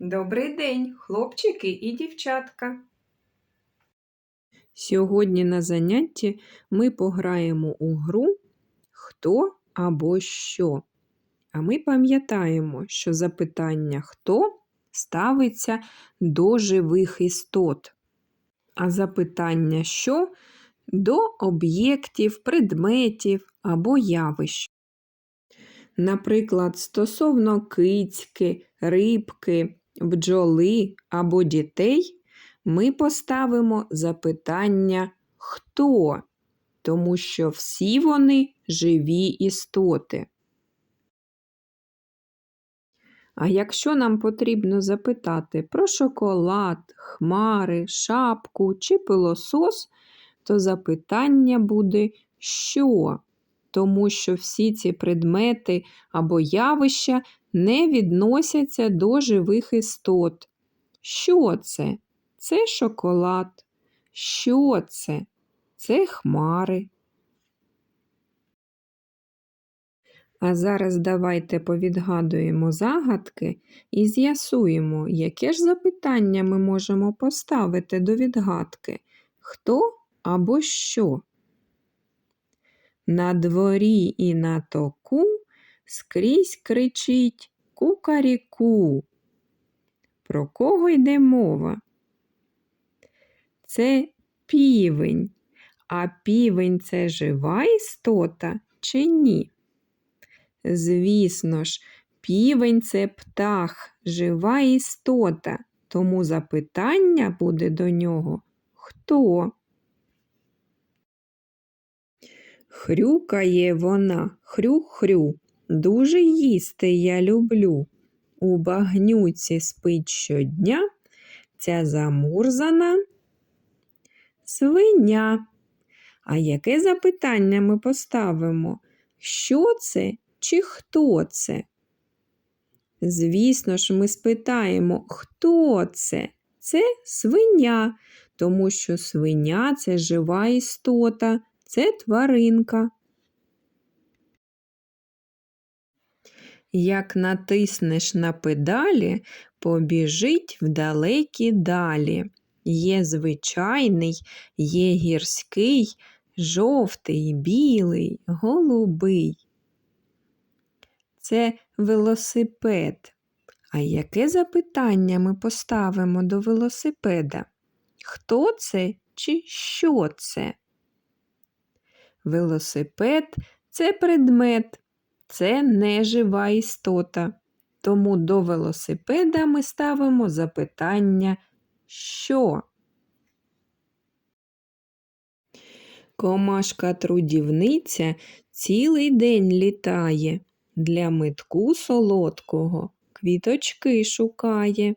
Добрий день, хлопчики і дівчатка. Сьогодні на занятті ми пограємо у гру Хто або що. А ми пам'ятаємо, що запитання хто ставиться до живих істот, а запитання що до об'єктів, предметів або явищ. Наприклад, стосовно кицьки, рибки, бджоли або дітей ми поставимо запитання хто, тому що всі вони живі істоти. А якщо нам потрібно запитати про шоколад, хмари, шапку чи пилосос, то запитання буде що? Тому що всі ці предмети або явища не відносяться до живих істот. Що це? Це шоколад. Що це? Це хмари. А зараз давайте повідгадуємо загадки і з'ясуємо, яке ж запитання ми можемо поставити до відгадки хто або що. На дворі і на току скрізь кричить кукаріку. Про кого йде мова? Це півень. А півень це жива істота чи ні? Звісно ж, півень це птах, жива істота, тому запитання буде до нього хто? Хрюкає вона, хрю-хрю, дуже їсти я люблю. У багнюці спить щодня ця замурзана свиня. А яке запитання ми поставимо? Що це чи хто це? Звісно ж, ми спитаємо, хто це? Це свиня, тому що свиня це жива істота, це тваринка. Як натиснеш на педалі, побіжить в далекі далі. Є звичайний, є гірський, жовтий, білий, голубий. Це велосипед. А яке запитання ми поставимо до велосипеда? Хто це чи що це? Велосипед це предмет, це нежива істота. Тому до велосипеда ми ставимо запитання що? Комашка трудівниця цілий день літає, для митку солодкого квіточки шукає.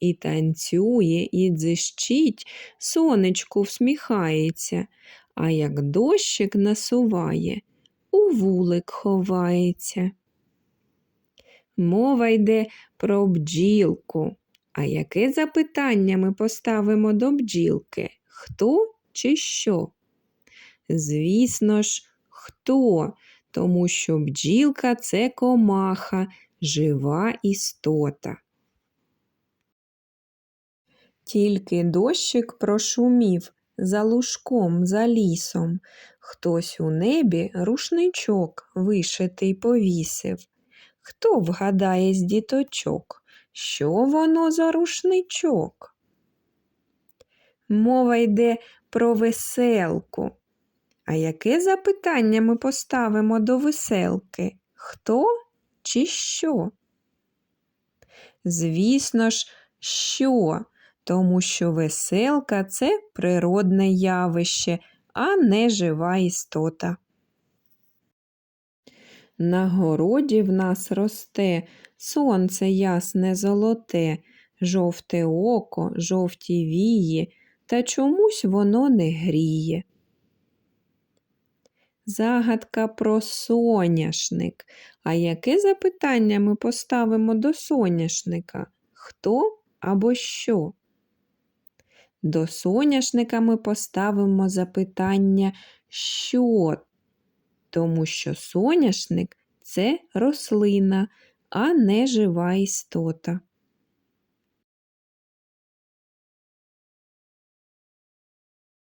І танцює, і дзищить, сонечку всміхається, а як дощик насуває, у вулик ховається. Мова йде про бджілку. А яке запитання ми поставимо до бджілки? Хто чи що? Звісно ж, хто, тому що бджілка це комаха, жива істота. Тільки дощик прошумів за лужком, за лісом. Хтось у небі рушничок вишитий повісив. Хто вгадає з діточок, що воно за рушничок? Мова йде про веселку. А яке запитання ми поставимо до веселки? Хто чи що? Звісно ж, що, тому що веселка це природне явище, а не жива істота. На городі в нас росте сонце ясне золоте, жовте око, жовті вії, та чомусь воно не гріє. Загадка про соняшник. А яке запитання ми поставимо до соняшника? Хто або що? До соняшника ми поставимо запитання що, тому що соняшник це рослина, а не жива істота.